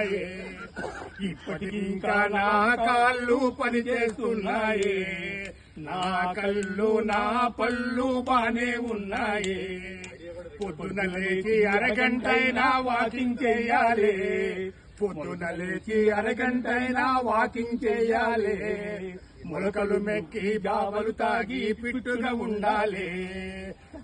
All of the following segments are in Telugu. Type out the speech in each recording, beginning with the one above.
పనిచేస్తున్నాయే. ఇప్పటికి ఇంకా నా కాళ్ళు పనిచేస్తున్నాయే. నా కళ్ళు నా పళ్ళు బానే ఉన్నాయే. పొద్దున లేచి అరగంటైనా వాకింగ్ చేయాలి. పొద్దున లేచి అరగంటైనా వాకింగ్ చేయాలి. మొలకలు మెక్కి బావలు తాగి పిట్టుగా ఉండాలి.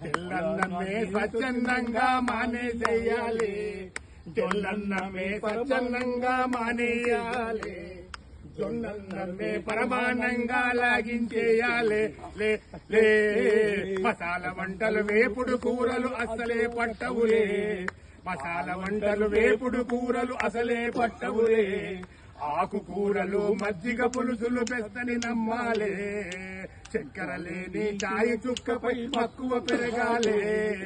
తెల్లన్నమే స్వచ్ఛందంగా మానేసేయాలి తెల్లన్నమే స్వచ్ఛందంగా మానేయాలి. జొన్నన్నమే పరమానంగా లాగించేయాలి. లే లే. మసాల వంటలు వేపుడు కూరలు అసలే పట్టవులే. మసాల వంటలు వేపుడు కూరలు అసలే పట్టవులే. ఆకుకూరలు మజ్జిగ పులుసులు పెస్తని నమ్మాలే. చక్కెర లేని చాయి చుక్కపై మక్కువ పెరగాలే.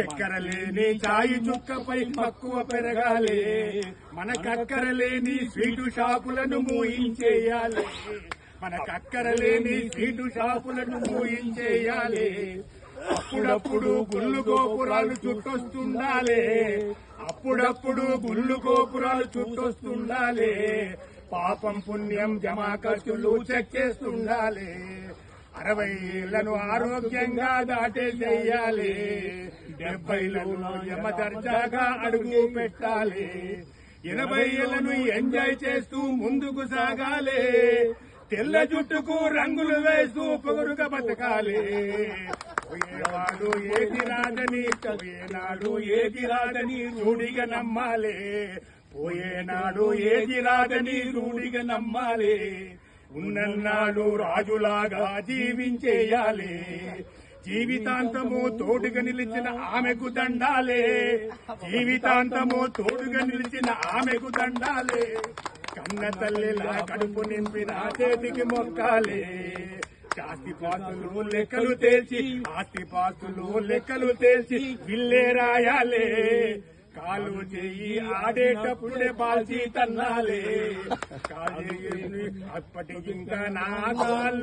చక్కెర లేని చాయి చుక్కపై మక్కువ పెరగాలే. మన కక్కర లేని స్వీటు షాపులను మూయించేయాలి. మన కక్కర లేని స్వీటు షాపులను మూయించేయాలి. అప్పుడప్పుడు గుళ్ళు గోపురాలు చుట్టొస్తుండాలి. అప్పుడప్పుడు గుళ్ళు గోపురాలు చుట్టొస్తుండాలే. పాపం పుణ్యం జమా ఖర్చులు చెక్ చేస్తుండాలి. అరవై ఏళ్ళను ఆరోగ్యంగా దాటేసేయాలి డెబ్బైలను యమ దర్జాగా అడుగు పెట్టాలి. ఎనభై ఏళ్ళను ఎంజాయ్ చేస్తూ ముందుకు సాగాలి. తెల్ల జుట్టుకు రంగులు వేస్తూ పొగరుగా బతకాలి. పోయేవాడు ఏది రాదని పోయేనాడు ఏది రాదని రూఢిగా నమ్మాలి. పోయేనాడు ఏది రాదని రూఢిగా నమ్మాలి. ఉన్నన్నాడు రాజులాగా జీవించేయాలి. జీవితాంతము తోడుగా నిలిచిన ఆమెకు దండాలే. జీవితాంతము తోడుగా నిలిచిన ఆమెకు దండాలే. కన్న తల్లిలా కడుపు నింపిన చేతికి మొక్కాలే. ఆస్తి పాస్తులు లెక్కలు తేల్చి ఆస్తి పాస్తులు లెక్కలు తేల్చి విల్లే రాయాలే. కాలు చెయ్యి ఆడేటప్పుడే బాల్చి తన్నాలే. కాలు అప్పటికి ఇంకా నా కాళ్ళు